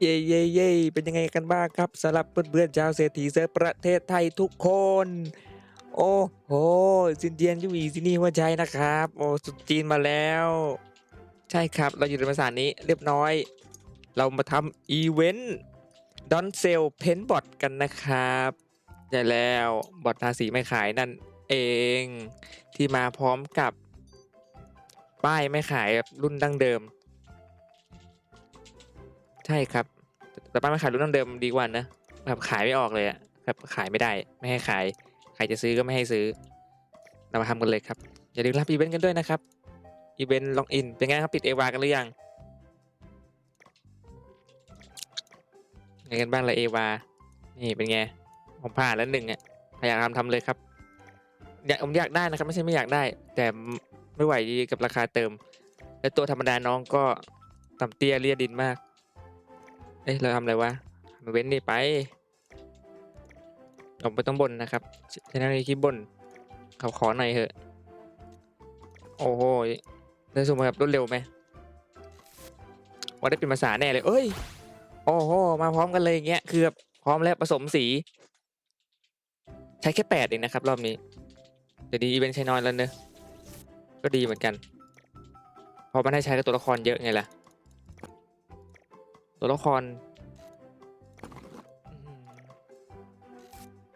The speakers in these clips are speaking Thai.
เย่เย่เย่เป็นยังไงกันบ้างครับสำหรับเพื่อนๆชาวเศรษฐีเซิร์ประเทศไทยทุกคน โอ้โหซินเจียนยูอีซินี่หัวใจนะครับ โอ้สุดจีนมาแล้ว ใช่ครับเราอยู่ในภาษานี้เรียบร้อย เรามาทำอีเวนต์ดอนเซลเพนบอทกันนะครับใช่แล้วบอททาสีไม่ขายนั่นเองที่มาพร้อมกับป้ายไม่ขายรุ่นดั้งเดิม ใช่ครับ แต่ป้าไม่ขายรุ่นดั้งเดิมดีกว่านะแบบขายไม่ออกเลยอะแบบขายไม่ได้ ไม่ให้ขาย ใครจะซื้อก็ไม่ให้ซื้อ เรามาทำกันเลยครับ อย่าลืมรับอีเวนต์กันด้วยนะครับ อีเวนต์ล็อกอิน เป็นไงครับปิดเอวากันหรือยังไงกันบ้างละเอวา นี่เป็นไง ผมผ่านแล้วหนึ่งอะใครอยากทำทำเลยครับ อยากผมอยากได้นะครับ ไม่ใช่ไม่อยากได้ แต่ไม่ไหวดีกับราคาเติม และตัวธรรมดาน้องก็ต่ำเตี้ยเลียดินมาก เอ๊ะเราทำอะไรวะมาเว้นนี่ไปผมไปต้องบนนะครับชนะในคลิปบนเขาขอหน่อยเถอะ โอ้โหเดินสุ่มแบบรวดเร็วไหมว่าได้เป็นภาษาแน่เลย เอ้ย โอ้โห มาพร้อมกันเลยอย่างเงี้ย คือแบบพร้อมแล้วผสมสี ใช้แค่แปดเองนะครับ รอบนี้แต่ดีอีเวนต์ใช้น้อยแล้วเนอะก็ดีเหมือนกัน พอมันให้ใช้กับตัวละครเยอะไงล่ะ ตัวละครอืม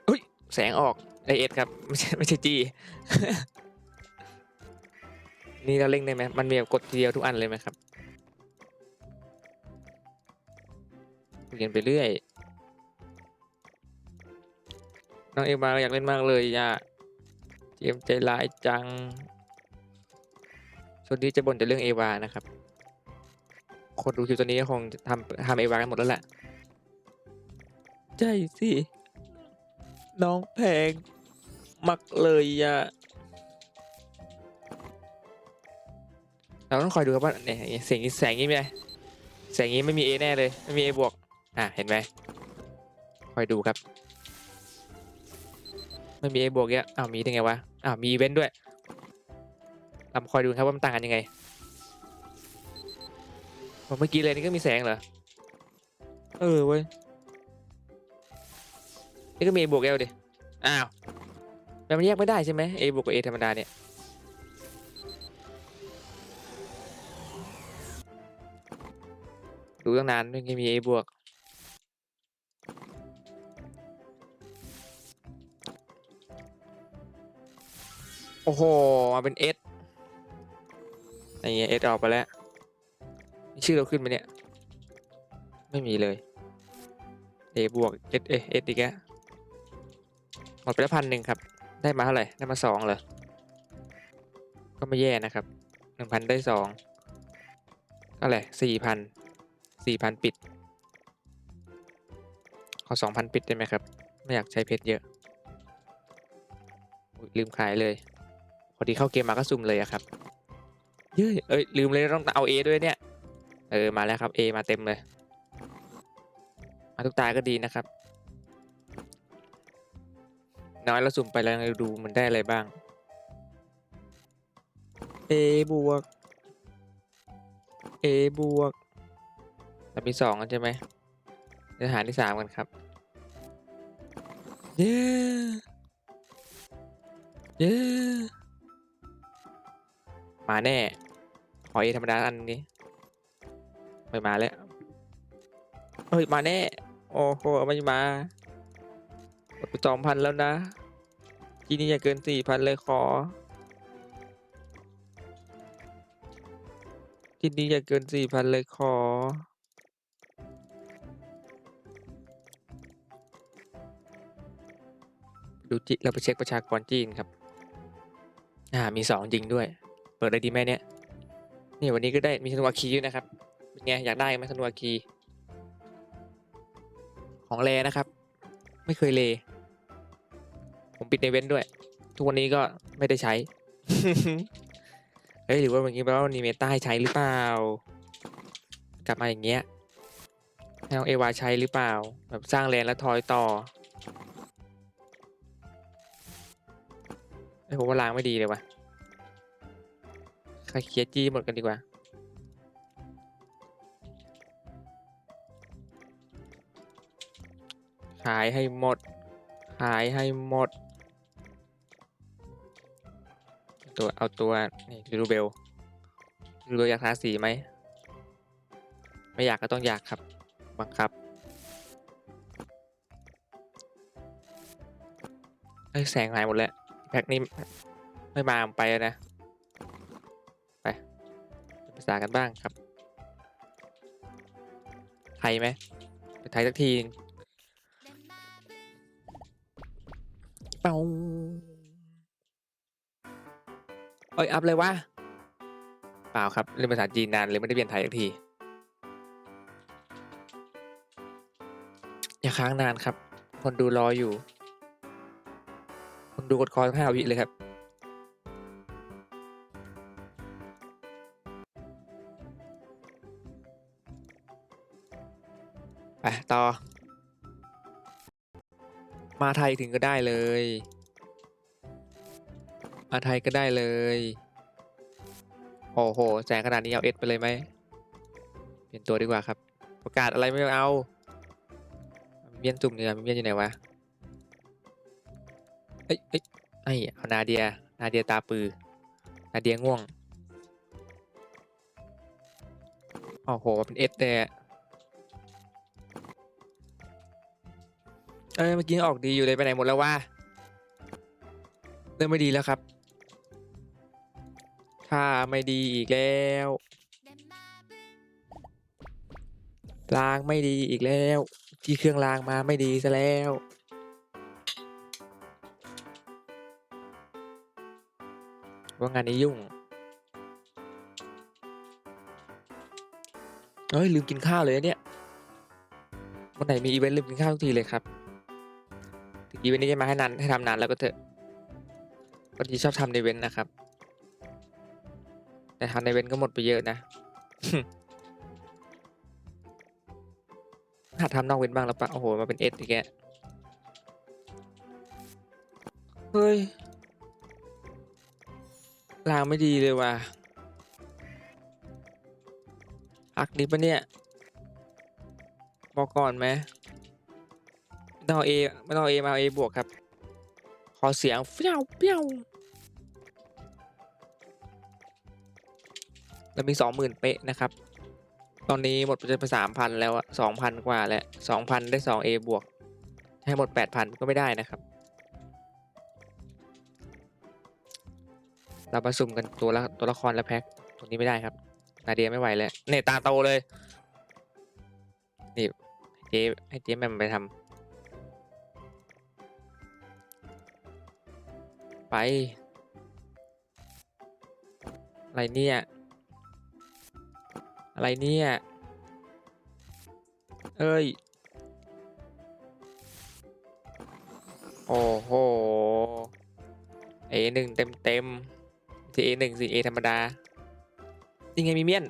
อุ้ย แสงออกไอเอสครับ ไม่ใช่ไม่ใช่จีนี่เราเล่งได้ไหมมันมีแบบกดทีเดียวทุกอันเลยไหมครับเรียนไปเรื่อย น้องเอมาอยากเล่นมากเลยอะเจมส์ใจร้ายจังส่วนนี้จะบ่นแต่เรื่องเอวานะครับ คนดูคลิปตัวนี้ก็คงจะทำทำเอวากันหมดแล้วแหละ ใช่สิ น้องแพง มักเลยอะเราต้องคอยดูครับว่าเนี่ยเสียงแสงนี้ไม่ได้แสงนี้ไม่มี A แน่เลย ไม่มี A บวก อะ เห็นไหมคอยดูครับ ไม่มี A บวกเนี้ยอ้าวมีได้ไงวะ อ้าวมีอีเวนต์ด้วยลำคอยดูครับว่ามันต่างกันยังไงอ๋อ เมื่อกี้เลยนี่ก็มีแสงเหรอ เออเว้ย นี่ก็มี A บวกแล้วดิ อ้าวแต่มันแยกไม่ได้ใช่ไหม A บวกกับ A ธรรมดาเนี่ย ดูตั้งนานไม่มี A บวก โอ้โหมาเป็น S อะไรเงี้ย S ออกไปแล้ว มีชื่อเราขึ้นไหมเนี่ย ไม่มีเลย A บวก S เอ S อีกแล้วหมดไปแล้วพันหนึ่งครับ ได้มาเท่าไหร่ ได้มาสองเหรอ ก็ไม่แย่นะครับหนึ่งพันได้สองเท่าไหร่สี่พันสี่พันปิด ขอสองพันปิดได้ไหมครับ ไม่อยากใช้เพชรเยอะลืมขายเลย พอดีเข้าเกมมาก็ซุ่มเลยอะครับ เย้ยเอ้ยลืมเลยต้องเอา A ด้วยเนี่ย เออมาแล้วครับ A มาเต็มเลย มาทุกตาก็ดีนะครับ น้อยเราสุ่มไปแล้วเราดูมันได้อะไรบ้าง A บวก A บวกเรามีสองกันใช่ไหมเดี๋ยวหาที่สามกันครับ เย้ เย้ มาแน่ ขอเอธรรมดาอันนี้ ไม่มาแล้วเฮ้ย มาแน่ โอ้โหไม่มาสองพันแล้วนะ ทีนี้อย่าเกินสี่พันเลยขอ ทีนี้อย่าเกินสี่พันเลยขอ ดูจิ เราไปเช็คประชากรจีนครับ อ่า มีสองจริงด้วย เปิดได้ดีไหมเนี่ยนี่วันนี้ก็ได้มีธนูอาคีด้วยนะครับ เป็นไงอยากได้ไหมธนูอาคีของแลนะครับ ไม่เคยเล ผมปิดในเว้นด้วย ทุกวันนี้ก็ไม่ได้ใช้ เฮ้ยหรือว่าวันนี้แปลว่านีเมตาให้ใช้หรือเปล่า กลับมาอย่างเงี้ยให้น้องเอวาใช้หรือเปล่า แบบสร้างแลนแล้วทอยต่อไอ้ผมว่าล้างไม่ดีเลยวะใครเคียจี้หมดกันดีกว่าายให้หมด ขายให้หมด ตัวเอาตัวนี่ลูเบลลูเบลอยากทาสีไหม ไม่อยากก็ต้องอยากครับ บังคับเอ้ยแสงหายหมดแล้วแพ็คนี้ไม่มาไปแล้วนะ ไปภาษากันบ้างครับ ไทยไหมไปไทยสักที เป้าเอ้ยอัพเลยวะเปล่าครับ เรียนภาษาจีนนานเลยไม่ได้เรียนไทยสักที อย่าค้างนานครับ คนดูรออยู่ คนดูกดคอทั้งห้าวิเลยครับ ไทยถึงก็ได้เลยมาไทยก็ได้เลย โอ้โหแสงขนาดนี้เอาเอสไปเลยไหม เปลี่ยนตัวดีกว่าครับ ประกาศอะไรไม่เอาเมียนจุ่มเนี่ยมีเมียนอยู่ไหนวะ เอ้ยเอ้ยไอ้เอานาเดีย นาเดียตาปือ นาเดียง่วง โอ้โหมาเป็นเอสเล อะเอ้ยเมื่อกี้ออกดีอยู่เลยไปไหนหมดแล้ววะเริ่มไม่ดีแล้วครับถ้าไม่ดีอีกแล้วล้างไม่ดีอีกแล้ว ที่เครื่องล้างมาไม่ดีซะแล้วว่างานนี้ยุ่งเฮ้ยลืมกินข้าวเลยเนี่ยวันไหนมีอีเวนต์ลืมกินข้าวทุกทีเลยครับ อีเวนต์นี้จะมาให้นานให้ทำนานแล้วก็เถอะบางทีชอบทำในเวนต์นะครับ แต่ทำในเวนต์ก็หมดไปเยอะนะหัดทำนอกเว้นบ้างแล้วปะโอ้โหมาเป็นเอสอีกแกเฮ้ยลางไม่ดีเลยว่ะอักดีปะเนี่ย บอกก่อนไหม ต้องเอาเอไม่ต้องเอาเอมาเอาเอบวกครับ ขอเสียงเปี้ยวเปี้ยวเรามีสองหมื่นเป๊ะนะครับ ตอนนี้หมดไปสามพันแล้วสองพันกว่าแล้วสองพันได้สองเอบวก ให้หมดแปดพันก็ไม่ได้นะครับ เราประสุ่มกันตัวละตัวละครและแพ็คตรงนี้ไม่ได้ครับ นาเดียไม่ไหวแล้วเนี่ยตาโตเลย นี่เจ๊ให้เจ๊แมมไปทำ ไป อะไรเนี่ย อะไรเนี่ย เอ้ย โอ้โห เอหนึ่งเต็มเต็มที่เอหนึ่งสิเอธรรมดายังไงมีเมียน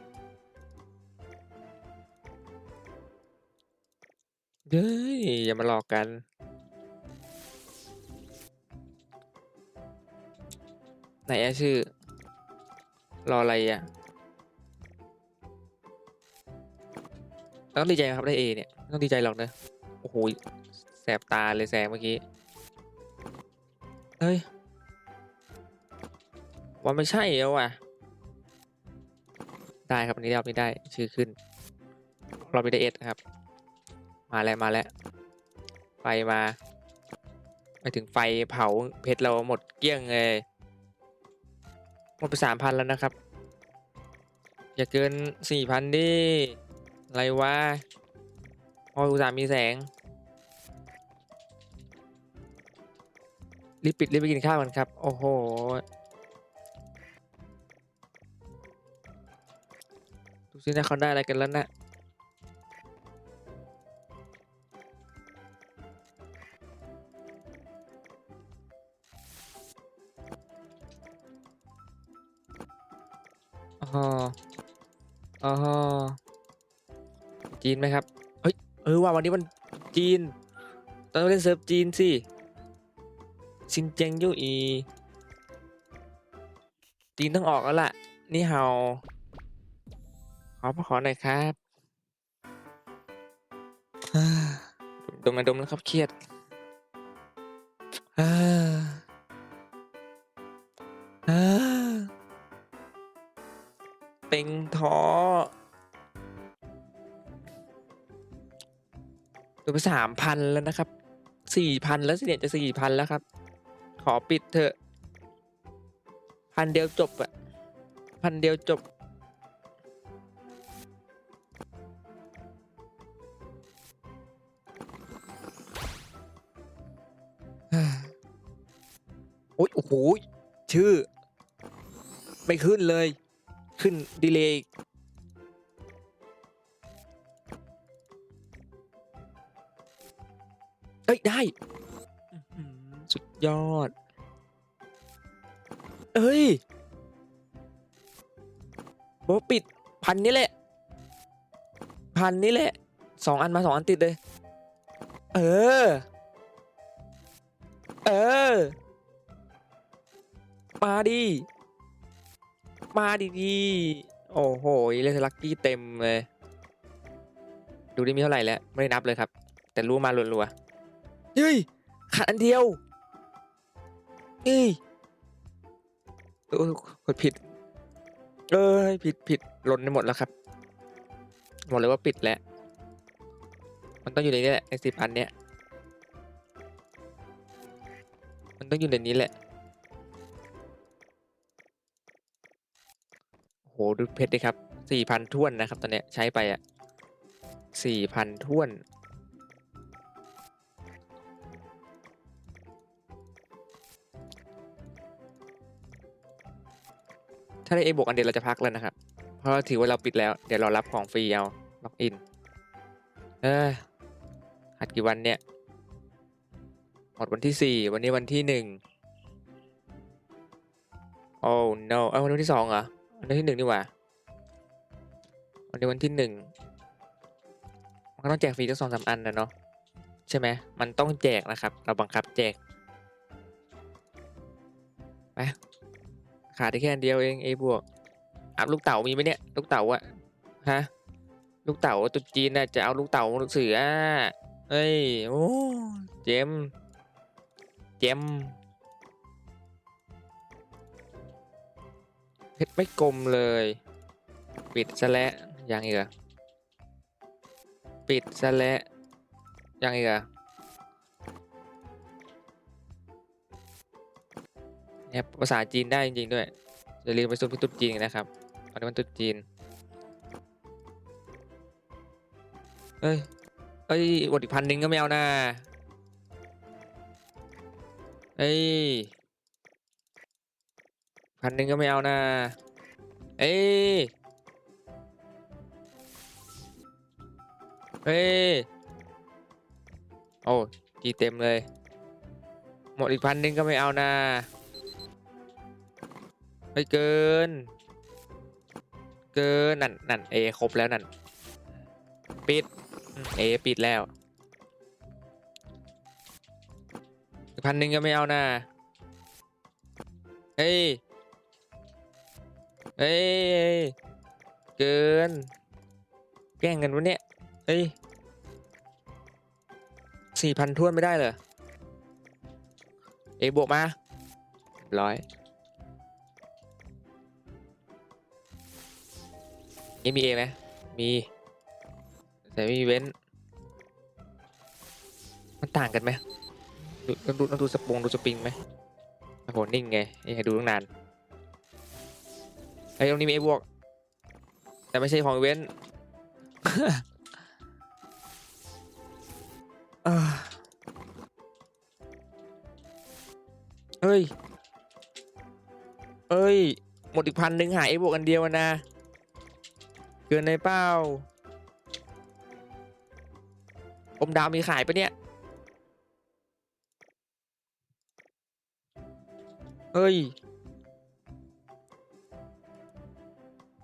เฮ้ยอย่ามาหลอกกัน ไหนอะชื่อ รออะไรอะต้องดีใจครับได้เอเนี่ยไม่ต้องดีใจหรอกนะโอ้โหแสบตาเลยแสงเมื่อกี้เฮ้ยว่าไม่ใช่แล้วว่ะ ได้ครับอันนี้รอบนี้ได้ชื่อขึ้นรอบนี้ได้เอสครับ มาแล้วมาแล้วไฟมาไปถึงไฟเผาเพชรเราหมดเกลี้ยงเลย หมดไปสามพันแล้วนะครับ อย่าเกินสี่พันดิอะไรวะพออุตส่าห์มีแสง รีบปิดรีบไปกินข้าวกันครับ โอ้โหดูสินะเขาได้อะไรกันแล้วนะ อ๋ออ๋อจีนไหมครับ เฮ้ย เออว่าวันนี้มันจีน ต้องเล่นเซิร์ฟจีนสิ ซินเจียงยู่อี จีนต้องออกแล้วล่ะ นี่เฮาขอพระขอหน่อยครับดูดมมาดมนะครับเครียดอ่าอ่า ท้อตัวไปสามพันแล้วนะครับสี่พันแล้วสิเนี่ยจะสี่พันแล้วครับ ขอปิดเถอะพันเดียวจบอะพันเดียวจบโอ้ยโอ้โหชื่อ ไม่ขึ้นเลย ขึ้นดีเลย์ ได้อื้อหือสุดยอด เอ้ยบอกปิดพันนี้แหละ พันนี้แหละสองอันมาสองอันติดเลย เออ เออ มาดิ มาดิดีโอ้โหเลสลักกี้เต็มเลย ดูดิมีเท่าไหร่แล้ว ไม่ได้นับเลยครับ แต่รู้มารัวๆ เฮ้ยขาดอันเดียวเฮ้ยเออกดผิด เอ้ยผิดผิดหล่นไปหมดแล้วครับบอกเลยว่าปิดแล้ว มันต้องอยู่ในนี้แหละไอ้สิบอันเนี้ย มันต้องอยู่ในนี้แหละ โหดูเพชรดิครับสี่พันท้วนนะครับ ตอนเนี้ยใช้ไปอะสี่พันท้วน ถ้าได้เอบวกอันเดียวเราจะพักแล้วนะครับ เพราะถือว่าเราปิดแล้ว เดี๋ยวเรารับของฟรีเอา ล็อกอิน เออหัดกี่วันเนี่ย หมดวันที่สี่วันนี้วันที่หนึ่งโอ้ no เอ้าวันที่สองเหรอ วันที่หนึ่งนี่หว่า วันนี้วันที่หนึ่งมันก็ต้องแจกฟรีทั้งสองสามอันนะเนาะ ใช่ไหม มันต้องแจกนะครับ เราบังคับแจก ไป ขาดแค่อันเดียวเองเอบวกอัพลูกเต๋ามีไหมเนี่ย ลูกเต๋าอะฮะ ลูกเต๋าตุ๊จีนน่ะจะเอาลูกเต๋าลูกเสือเอ้ยโอ้เจมเจมเพชรไม่กลมเลย ปิดซะแล้วยังอีกเหรอปิดซะแล้วยังอีกเห รอเนี่ยภาษาจีนได้จริงๆด้วยอย่าลืมไปซุ่มที่ตุ๊ดจีนนะครับวันนี้มันตุ๊ดจีนเอ้ยเอ้ยอดอีกพันหนึ่งก็ไม่เอานะเอ้ยพันหนึ่งก็ไม่เอานะเอ้ยเอ้ยโอ้จีเต็มเลย หมดอีกพันหนึ่งก็ไม่เอานะ ไม่เกิน เกินนั่นนั่นเอครบแล้วนั่น ปิดเอปิดแล้วพันหนึ่งก็ไม่เอานะเฮ้ย เฮ้ย เกิน แกล้งกันวะเนี่ย เฮ้ยสี่พันทวนไม่ได้เหรอ เอบวกมาร้อย นี่มีเอไหมมี แต่ไม่มีเว้น มันต่างกันไหมดูต้องดูต้องดูสปงดูสปริงไหมโอ้โหนิ่งไงนี่ดูตั้งนานไอ้ตรงนี้มีเอบวก แต่ไม่ใช่ของเว้นเอ้ย เอ้ย หมดอีกพันหนึ่งหายเอบวกอันเดียวนะ เกินในเป้าอมดาวมีขายปะเนี่ยเอ้ย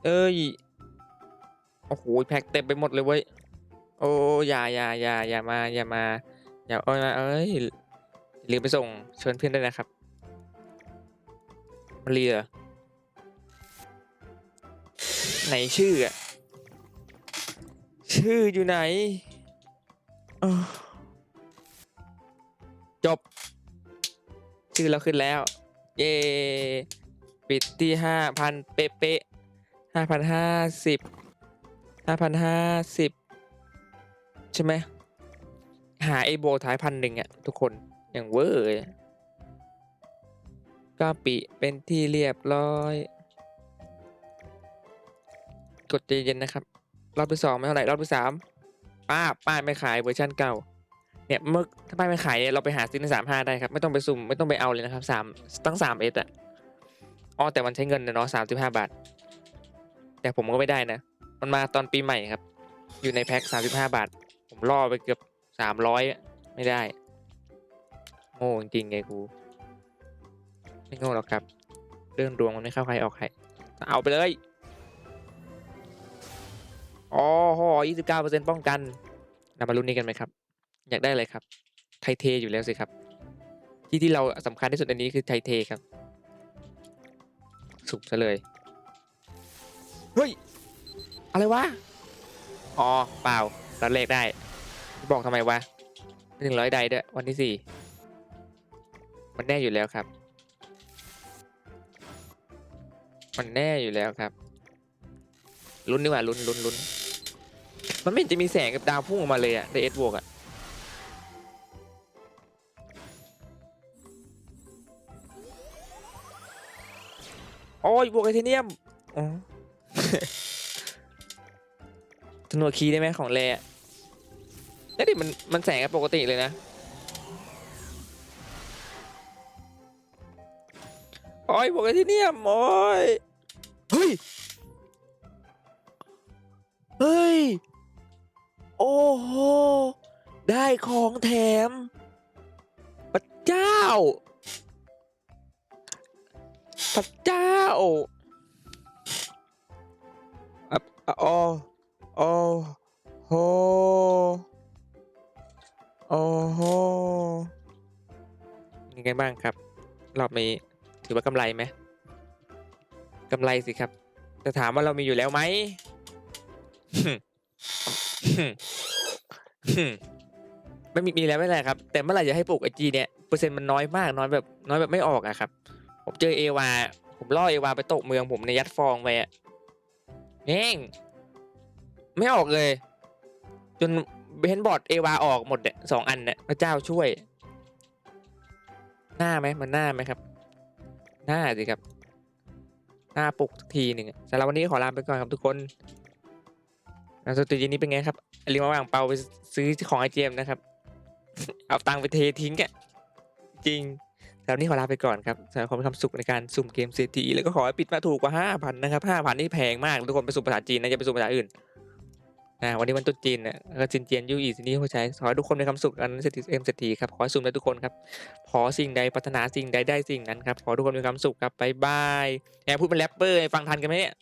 เอ้ย โอ้โห แพ็คเต็มไปหมดเลยเว้ย โอ้อย่าอย่าอย่าอย่ามา อย่ามา อย่าเอ้ยมาเอ้ยลืมไปส่งเชิญเพื่อนด้วยนะครับมาเรียไหนชื่ออะ ชื่ออยู่ไหนเอ้อจบ ชื่อเราขึ้นแล้ว เย้ปิดที่ห้าพันเป๊ะๆห้าพันห้าสิบห้าพันห้าสิบใช่ไหม หาไอโบท้ายพันหนึ่งอะทุกคน อย่างเวอร์เลยก็ปิเป็นที่เรียบร้อย กดใจเย็นนะครับ รอบที่สองไม่เท่าไหร่รอบที่สามป้าป้ายไม่ขายเวอร์ชันเก่าเนี่ยเมื่อถ้าป้ายไม่ขายเนี่ยเราไปหาซื้อในสามห้าได้ครับไม่ต้องไปสุ่มไม่ต้องไปเอาเลยนะครับสามตั้งสามเอสอะอ๋อแต่มันใช้เงินนะเนาะสามสิบห้าบาท แต่ผมก็ไม่ได้นะ มันมาตอนปีใหม่ครับ อยู่ในแพ็คสามสิบห้าบาท ผมล่อไปเกือบสามร้อยไม่ได้โง่จริงไงกูไม่โง่หรอกครับ เรื่องดวงมันไม่เข้าใครออกใครเอาไปเลย อ๋อหอยี่สิบเก้าเปอร์เซ็นป้องกันนำมาลุ้นนี้กันไหมครับ อยากได้อะไรครับ ไทเทอยู่แล้วสิครับ ที่ที่เราสำคัญที่สุดอันนี้คือไทเทครับ สุกซะเลย เฮ้ย อะไรวะ อ๋อ เปล่าเราเลขได้ บอกทำไมวะหนึ่งร้อยใดด้วย วันที่สี่มันแน่อยู่แล้วครับ มันแน่อยู่แล้วครับลุ้นดีกว่าลุ้นลุ้นลุ้น มันไม่เห็นจะมีแสงกับดาวพุ่งออกมาเลยอะในเอสบวกอะโอ้ยบวกไอเทเนียมอ๋อธนวคีย์ได้ไหมของแรอะแล้วดิมันมันแสงกับปกติเลยนะโอ้ยบวกไอเทเนียมโอ้ยเฮ้ยเฮ้ย โอ้โห ได้ของแถมพระเจ้าพระเจ้าอะอะโอโอ้โหโอ้โหยังไงบ้างครับ รอบนี้ถือว่ากำไรไหมกำไรสิครับ แต่ถามว่าเรามีอยู่แล้วไหม ไม่มีมีแล้วไม่เป็นไรครับ แต่เมื่อไหร่จะให้ปลูกไอจีเนี่ยเปอร์เซ็นต์มันน้อยมากน้อยแบบน้อยแบบไม่ออกอะครับ ผมเจอเอวาผมล่อเอวาไปตกเมืองผมในยัดฟองไปอะเองไม่ออกเลย จนเบนบอร์ดเอวาออกหมดเนี่ยสองอันเนี่ยพระเจ้าช่วย หน้าไหมมันหน้าไหมครับ หน้าสิครับ หน้าปลุกทีหนึ่งสำหรับวันนี้ขอลาไปก่อนครับทุกคน แล้วสตรีนี้เป็นไงครับลิมาว่างเปาไปซื้อของไอเจมนะครับ เอาตังค์ไปเททิ้งอะจริงสำหรับวันนี้ขอลาไปก่อนครับสำหรับความสุขในการสุ่มเกมเซทีแล้วก็ขอให้ปิดมาถูกกว่าห้าพันนะครับห้าพันนี่แพงมากทุกคนไปสุ่มภาษาจีนนะอย่าไปสุ่มภาษาอื่นนะวันนี้วันตรุษจีนนะก็จินเจียนยูอีสินี่เข้าใจขอให้ทุกคนมีความสุขกันเศรษฐีเอ็มเศรษฐีครับขอให้สุ่มได้ทุกคนครับขอสิ่งใดปรารถนาสิ่งใดได้สิ่งนั้นครับขอทุกคนมีความสุขครับบ๊ายบายแอบพูดเป็นแรปเปอร์ฟังทันกันไหมเนี่ย